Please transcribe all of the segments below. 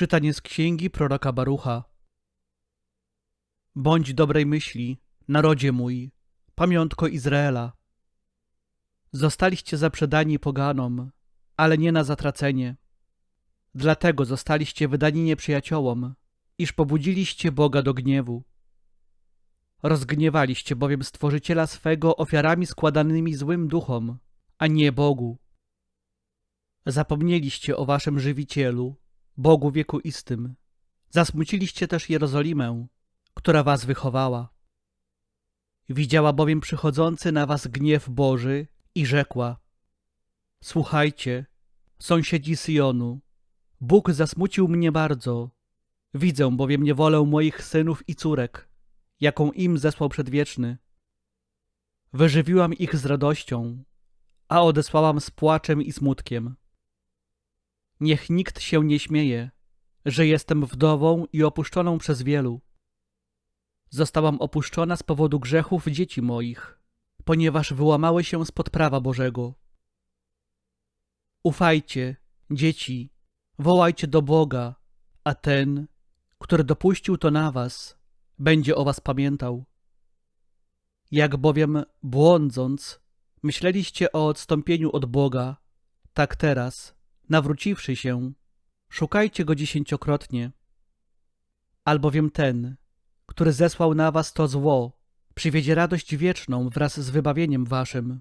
Czytanie z księgi proroka Barucha. Bądź dobrej myśli, narodzie mój, pamiątko Izraela. Zostaliście zaprzedani poganom, ale nie na zatracenie. Dlatego zostaliście wydani nieprzyjaciołom, iż pobudziliście Boga do gniewu. Rozgniewaliście bowiem Stworzyciela swego ofiarami składanymi złym duchom, a nie Bogu. Zapomnieliście o waszym żywicielu, Bogu wiekuistym. Zasmuciliście też Jerozolimę, która was wychowała. Widziała bowiem przychodzący na was gniew Boży i rzekła: Słuchajcie, sąsiedzi Syjonu, Bóg zasmucił mnie bardzo. Widzę bowiem niewolę moich synów i córek, jaką im zesłał przedwieczny. Wyżywiłam ich z radością, a odesłałam z płaczem i smutkiem. Niech nikt się nie śmieje, że jestem wdową i opuszczoną przez wielu. Zostałam opuszczona z powodu grzechów dzieci moich, ponieważ wyłamały się spod prawa Bożego. Ufajcie, dzieci, wołajcie do Boga, a ten, który dopuścił to na was, będzie o was pamiętał. Jak bowiem błądząc, myśleliście o odstąpieniu od Boga, tak teraz, nawróciwszy się, szukajcie go dziesięciokrotnie. Albowiem ten, który zesłał na was to zło, przywiedzie radość wieczną wraz z wybawieniem waszym.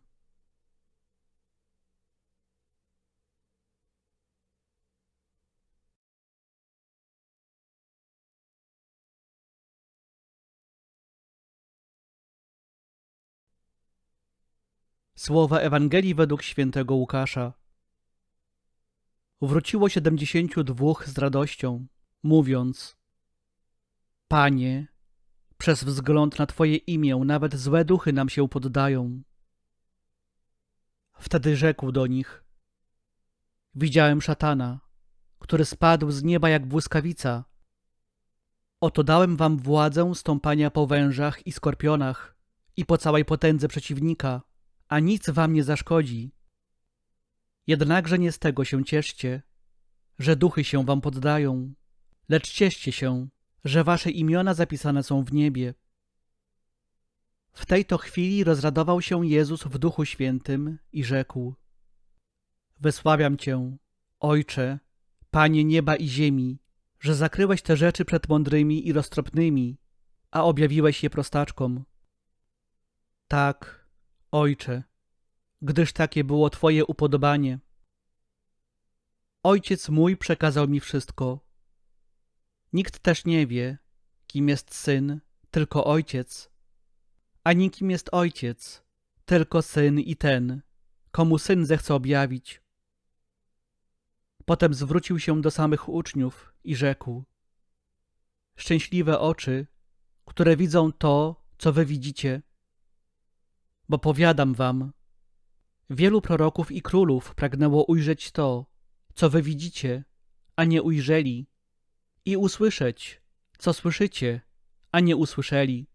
Słowa Ewangelii według świętego Łukasza. Wróciło siedemdziesięciu dwóch z radością, mówiąc: Panie, przez wzgląd na Twoje imię nawet złe duchy nam się poddają. Wtedy rzekł do nich: Widziałem szatana, który spadł z nieba jak błyskawica. Oto dałem wam władzę stąpania po wężach i skorpionach i po całej potędze przeciwnika, a nic wam nie zaszkodzi. Jednakże nie z tego się cieszcie, że duchy się wam poddają, lecz cieszcie się, że wasze imiona zapisane są w niebie. W tej to chwili rozradował się Jezus w Duchu Świętym i rzekł: Wysławiam Cię, Ojcze, Panie nieba i ziemi, że zakryłeś te rzeczy przed mądrymi i roztropnymi, a objawiłeś je prostaczkom. Tak, Ojcze, gdyż takie było Twoje upodobanie. Ojciec mój przekazał mi wszystko. Nikt też nie wie, kim jest syn, tylko ojciec, ani kim jest ojciec, tylko syn i ten, komu syn zechce objawić. Potem zwrócił się do samych uczniów i rzekł: Szczęśliwe oczy, które widzą to, co wy widzicie. Bo powiadam wam, wielu proroków i królów pragnęło ujrzeć to, co wy widzicie, a nie ujrzeli, i usłyszeć, co słyszycie, a nie usłyszeli.